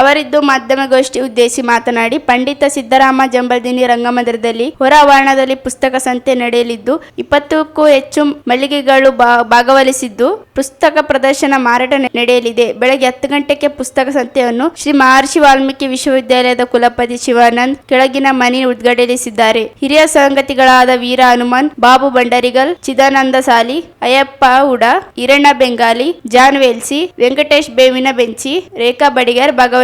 ಅವರಿದ್ದು ಮಾಧ್ಯಮಗೋಷ್ಠಿ ಉದ್ದೇಶಿ ಮಾತನಾಡಿ, ಪಂಡಿತ ಸಿದ್ದರಾಮ ಜಂಬಲ್ದಿನಿ ರಂಗಮಂದಿರದಲ್ಲಿ ಹೊರ ಆವರಣದಲ್ಲಿ ಪುಸ್ತಕ ಸಂತೆ ನಡೆಯಲಿದ್ದು, ಇಪ್ಪತ್ತಕ್ಕೂ ಹೆಚ್ಚು ಮಳಿಗೆಗಳು ಭಾಗವಹಿಸಿದ್ದು, ಪುಸ್ತಕ ಪ್ರದರ್ಶನ ಮಾರಾಟ ನಡೆಯಲಿದೆ. ಬೆಳಗ್ಗೆ ಹತ್ತು ಗಂಟೆಗೆ ಪುಸ್ತಕ ಸಂತೆಯನ್ನು ಶ್ರೀ ಮಹರ್ಷಿ ವಾಲ್ಮೀಕಿ ವಿಶ್ವವಿದ್ಯಾಲಯದ ಕುಲಪತಿ ಶಿವಾನಂದ್ ಕೆಳಗಿನ ಮನಿ ಉದ್ಘಾಟಿಸಿದ್ದಾರೆ. ಹಿರಿಯ ಸಂಗತಿಗಳಾದ ವೀರ ಹನುಮಾನ್ ಬಾಬು ಬಂಡರಿಗಲ್, ಚಿದಾನಂದ ಸಾಲಿ, ಅಯ್ಯಪ್ಪ ಉಡ ಹಿರಣ್ಣ ಬೆಂಗಾಲಿ ಜಾನ್ ವೇಲ್ಸಿ ವೆಂಕಟೇಶ್ ಬೇವಿನ ಬೆಂಚಿ, ರೇಖಾ ಬಡಿಗರ್ ಭಾಗವಹಿಸಿದ್ದಾರೆ.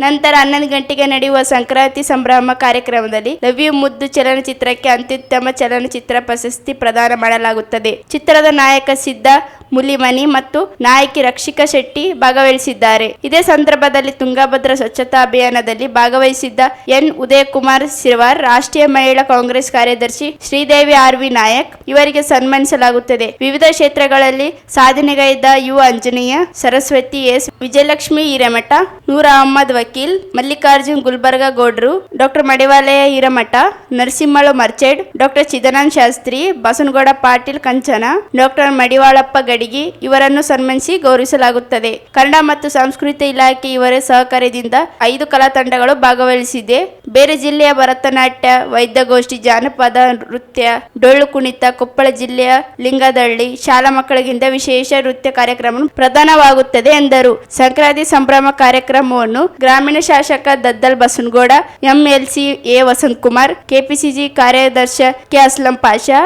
ನಂತರ ಹನ್ನೊಂದು ಗಂಟೆಗೆ ನಡೆಯುವ ಸಂಕ್ರಾಂತಿ ಸಂಭ್ರಮ ಕಾರ್ಯಕ್ರಮದಲ್ಲಿ ಲವ್ಯ ಮುದ್ದು ಚಲನಚಿತ್ರಕ್ಕೆ ಅತ್ಯುತ್ತಮ ಚಲನಚಿತ್ರ ಪ್ರಶಸ್ತಿ ಪ್ರದಾನ ಮಾಡಲಾಗುತ್ತದೆ. ಚಿತ್ರದ ನಾಯಕ ಸಿದ್ಧ ಮುಲಿಮನಿ ಮತ್ತು ನಾಯಕಿ ರಕ್ಷಿಕಾ ಶೆಟ್ಟಿ ಭಾಗವಹಿಸಿದ್ದಾರೆ. ಇದೇ ಸಂದರ್ಭದಲ್ಲಿ ತುಂಗಭದ್ರಾ ಸ್ವಚ್ಛತಾ ಅಭಿಯಾನದಲ್ಲಿ ಭಾಗವಹಿಸಿದ್ದ ಎನ್. ಉದಯಕುಮಾರ್ ಸಿರ್ವಾರ್ ರಾಷ್ಟ್ರೀಯ ಮಹಿಳಾ ಕಾಂಗ್ರೆಸ್ ಕಾರ್ಯದರ್ಶಿ ಶ್ರೀದೇವಿ ಆರ್. ವಿ. ನಾಯಕ್ ಇವರಿಗೆ ಸನ್ಮಾನಿಸಲಾಗುತ್ತದೆ. ವಿವಿಧ ಕ್ಷೇತ್ರಗಳಲ್ಲಿ ಸಾಧನೆಗೈದ ಯು ಆಂಜನೇಯ, ಸರಸ್ವತಿ ಎಸ್. ವಿಜಯಲಕ್ಷ್ಮಿ ಹಿರೇಮಠ, ನೂರ ಅಹಮ್ಮದ್ ವಕೀಲ್, ಮಲ್ಲಿಕಾರ್ಜುನ್ ಗುಲ್ಬರ್ಗ ಗೌಡ್ರು, doctor Madivalaya Hiremath, Narasimhalu ಮರ್ಚೆಡ್, doctor Chidananda Shastri, Basanagouda Patil Kanchana, doctor Madivalappa Gadigi ಇವರನ್ನು ಸನ್ಮಾನಿಸಿ ಗೌರವಿಸಲಾಗುತ್ತದೆ. ಕನ್ನಡ ಮತ್ತು ಸಂಸ್ಕೃತಿ ಇಲಾಖೆ ಇವರ ಸಹಕಾರ್ಯದಿಂದ ಐದು ಕಲಾ ತಂಡಗಳು ಭಾಗವಹಿಸಿದೆ. ಬೇರೆ ಜಿಲ್ಲೆಯ ಭರತನಾಟ್ಯ, ವೈದ್ಯಗೋಷ್ಠಿ, ಜಾನಪದ ನೃತ್ಯ, ಡೊಳ್ಳು ಕುಣಿತ, ಕೊಪ್ಪಳ ಜಿಲ್ಲೆಯ ಲಿಂಗದಳ್ಳಿ, ಶಾಲಾ ಮಕ್ಕಳಿಗಿಂತ ವಿಶೇಷ ನೃತ್ಯ ಕಾರ್ಯಕ್ರಮ ಪ್ರಧಾನವಾಗುತ್ತದೆ ಎಂದರು. ಸಂಕ್ರಾಂತಿ ಸಂಭ್ರಮ ಕಾರ್ಯಕ್ರಮವನ್ನು ಗ್ರಾಮೀಣ ಶಾಸಕ Daddal Basanagouda, MLC A Vasanth Kumar KPCC ಕಾರ್ಯದರ್ಶಿ ಕೆ ಅಸ್ಲಂ ಪಾಷಾ,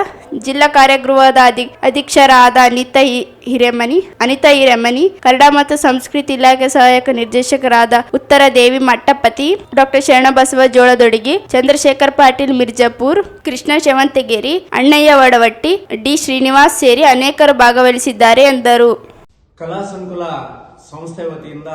ಜಿಲ್ಲಾ ಕಾರ್ಯಗೃಹದ ಅಧಿ ಅಧೀಕ್ಷರಾದ ಅನಿತಾ ಹಿರೇಮನಿ ಅನಿತಾ ಹಿರೇಮನಿ, ಕನ್ನಡ ಮತ್ತು ಸಂಸ್ಕೃತಿ ಇಲಾಖೆ ಸಹಾಯಕ ನಿರ್ದೇಶಕರಾದ ಉತ್ತರ ದೇವಿ ಮಟ್ಟಪತಿ, ಡಾಕ್ಟರ್ ಶರಣಬಸವ ಜೋಳದೊಡಗಿ, ಚಂದ್ರಶೇಖರ್ ಪಾಟೀಲ್ ಮಿರ್ಜಾಪುರ್, ಕೃಷ್ಣ ಶವಂತಗೇರಿ, ಅಣ್ಣಯ್ಯ ವಡವಟ್ಟಿ, ಡಿ ಶ್ರೀನಿವಾಸ್ ಸೇರಿ ಅನೇಕರು ಭಾಗವಹಿಸಿದ್ದಾರೆ ಎಂದರು. ಕಲಾ ಸಂಕುಲ ಸಂಸ್ಥೆ ವತಿಯಿಂದ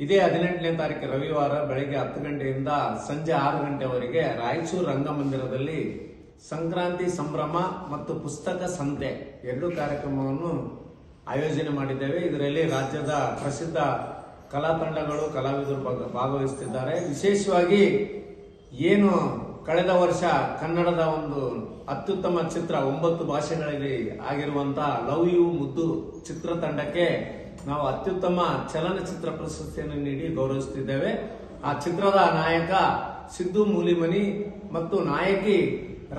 ಇದೇ ಹದಿನೆಂಟನೇ ತಾರೀಕು ರವಿವಾರ ಬೆಳಗ್ಗೆ ಹತ್ತು ಗಂಟೆಯಿಂದ ಸಂಜೆ ಆರು ಗಂಟೆವರೆಗೆ ರಾಯಚೂರು ರಂಗಮಂದಿರದಲ್ಲಿ ಸಂಕ್ರಾಂತಿ ಸಂಭ್ರಮ ಮತ್ತು ಪುಸ್ತಕ ಸಂತೆ ಎರಡು ಕಾರ್ಯಕ್ರಮವನ್ನು ಆಯೋಜನೆ ಮಾಡಿದ್ದೇವೆ. ಇದರಲ್ಲಿ ರಾಜ್ಯದ ಪ್ರಸಿದ್ಧ ಕಲಾ ತಂಡಗಳು, ಕಲಾವಿದರು ಭಾಗ- ಭಾಗವಹಿಸುತ್ತಿದ್ದಾರೆ. ವಿಶೇಷವಾಗಿ ಏನು ಕಳೆದ ವರ್ಷ ಕನ್ನಡದ ಒಂದು ಅತ್ಯುತ್ತಮ ಚಿತ್ರ, ಒಂಬತ್ತು ಭಾಷೆಗಳಲ್ಲಿ ಆಗಿರುವಂತಹ ಲವ್ ಯು ಮುದ್ದು ಚಿತ್ರತಂಡಕ್ಕೆ ನಾವು ಅತ್ಯುತ್ತಮ ಚಲನಚಿತ್ರ ಪ್ರಶಸ್ತಿಯನ್ನು ನೀಡಿ ಗೌರವಿಸುತ್ತಿದ್ದೇವೆ. ಆ ಚಿತ್ರದ ನಾಯಕ ಸಿದ್ದು ಮೂಲಿಮನಿ ಮತ್ತು ನಾಯಕಿ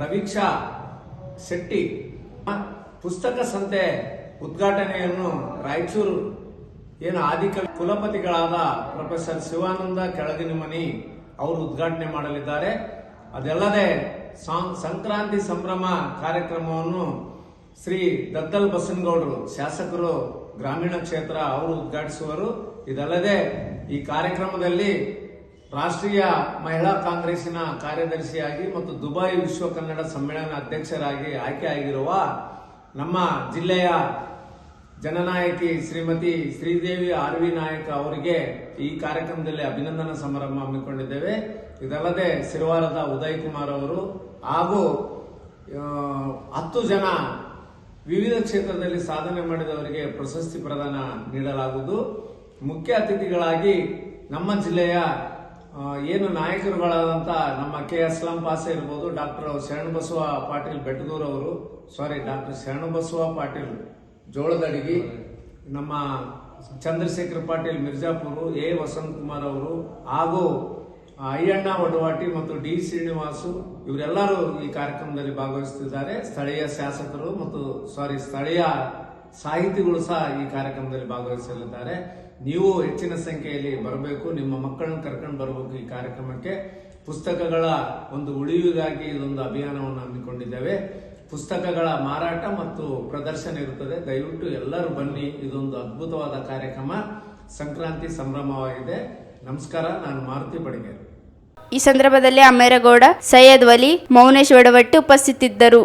ರವೀಕ್ಷಾ ಶೆಟ್ಟಿ ಪುಸ್ತಕ ಸಂತೆ ಉದ್ಘಾಟನೆಯನ್ನು ರಾಯಚೂರು ಏನು ಆದಿಕ ಕುಲಪತಿಗಳಾದ ಪ್ರೊಫೆಸರ್ ಶಿವಾನಂದ ಕೆಳಗಿನಮನಿ ಅವರು ಉದ್ಘಾಟನೆ ಮಾಡಲಿದ್ದಾರೆ. ಅದಲ್ಲದೆ ಸಂಕ್ರಾಂತಿ ಸಂಭ್ರಮ ಕಾರ್ಯಕ್ರಮವನ್ನು ಶ್ರೀ ದದ್ದಲ್ ಬಸನಗೌಡರು ಶಾಸಕರು ಗ್ರಾಮೀಣ ಕ್ಷೇತ್ರ ಅವರು ಉದ್ಘಾಟಿಸುವರು. ಇದಲ್ಲದೆ ಈ ಕಾರ್ಯಕ್ರಮದಲ್ಲಿ ರಾಷ್ಟ್ರೀಯ ಮಹಿಳಾ ಕಾಂಗ್ರೆಸ್ಸಿನ ಕಾರ್ಯದರ್ಶಿಯಾಗಿ ಮತ್ತು ದುಬೈ ವಿಶ್ವ ಕನ್ನಡ ಸಮ್ಮೇಳನ ಅಧ್ಯಕ್ಷರಾಗಿ ಆಯ್ಕೆಯಾಗಿರುವ ನಮ್ಮ ಜಿಲ್ಲೆಯ ಜನನಾಯಕಿ ಶ್ರೀಮತಿ ಶ್ರೀದೇವಿ ಆರ್ ವಿ ನಾಯಕ ಅವರಿಗೆ ಈ ಕಾರ್ಯಕ್ರಮದಲ್ಲಿ ಅಭಿನಂದನಾ ಸಮಾರಂಭ ಹಮ್ಮಿಕೊಂಡಿದ್ದೇವೆ. ಇದಲ್ಲದೆ ಸಿರವಾರದ ಉದಯ್ ಕುಮಾರ್ ಅವರು ಹಾಗೂ ಹತ್ತು ಜನ ವಿವಿಧ ಕ್ಷೇತ್ರದಲ್ಲಿ ಸಾಧನೆ ಮಾಡಿದವರಿಗೆ ಪ್ರಶಸ್ತಿ ಪ್ರದಾನ ನೀಡಲಾಗುವುದು. ಮುಖ್ಯ ಅತಿಥಿಗಳಾಗಿ ನಮ್ಮ ಜಿಲ್ಲೆಯ ಏನು ನಾಯಕರುಗಳಾದಂತ ನಮ್ಮ ಕೆ ಅಸ್ಲಾಂ ಪಾಸೆ ಇರ್ಬೋದು, ಡಾಕ್ಟರ್ ಶರಣಬಸವ ಪಾಟೀಲ್ ಬೆಟ್ಟದೂರ್ ಅವರು ಸಾರಿ ಡಾಕ್ಟರ್ ಶರಣಬಸವ ಪಾಟೀಲ್ ಜೋಳದಡಿಗಿ, ನಮ್ಮ ಚಂದ್ರಶೇಖರ್ ಪಾಟೀಲ್ ಮಿರ್ಜಾಪುರ್, ಎ. ವಸಂತ್ ಕುಮಾರ್ ಅವರು ಹಾಗೂ ಅಯ್ಯಣ್ಣ ವಡವಾಟಿ ಮತ್ತು ಡಿ ಶ್ರೀನಿವಾಸು ಇವರೆಲ್ಲರೂ ಈ ಕಾರ್ಯಕ್ರಮದಲ್ಲಿ ಭಾಗವಹಿಸುತ್ತಿದ್ದಾರೆ. ಸ್ಥಳೀಯ ಶಾಸಕರು ಮತ್ತು ಸಾರಿ ಸ್ಥಳೀಯ ಸಾಹಿತಿಗಳು ಸಹ ಈ ಕಾರ್ಯಕ್ರಮದಲ್ಲಿ ಭಾಗವಹಿಸಲಿದ್ದಾರೆ. ನೀವು ಹೆಚ್ಚಿನ ಸಂಖ್ಯೆಯಲ್ಲಿ ಬರಬೇಕು. ನಿಮ್ಮ ಮಕ್ಕಳನ್ನು ಕರ್ಕೊಂಡು ಬರಬೇಕು ಈ ಕಾರ್ಯಕ್ರಮಕ್ಕೆ. ಪುಸ್ತಕಗಳ ಒಂದು ಉಳಿವಿಗಾಗಿ ಇದೊಂದು ಅಭಿಯಾನವನ್ನು ಹಮ್ಮಿಕೊಂಡಿದ್ದೇವೆ. ಪುಸ್ತಕಗಳ ಮಾರಾಟ ಮತ್ತು ಪ್ರದರ್ಶನ ಇರುತ್ತದೆ. ದಯವಿಟ್ಟು ಎಲ್ಲರೂ ಬನ್ನಿ. ಇದೊಂದು ಅದ್ಭುತವಾದ ಕಾರ್ಯಕ್ರಮ. ಸಂಕ್ರಾಂತಿ ಸಂಭ್ರಮವಾಗಿದೆ. ನಮಸ್ಕಾರ. ನಾನು ಮಾರುತಿ ಬಡಿಗೇರು. ಈ ಸಂದರ್ಭದಲ್ಲಿ ಅಮೇರಗೌಡ ಸೈಯದ್ ವಲಿ ಮೌನೇಶ್ ವಡವಟ್ಟಿ ಉಪಸ್ಥಿತಿದ್ದರು.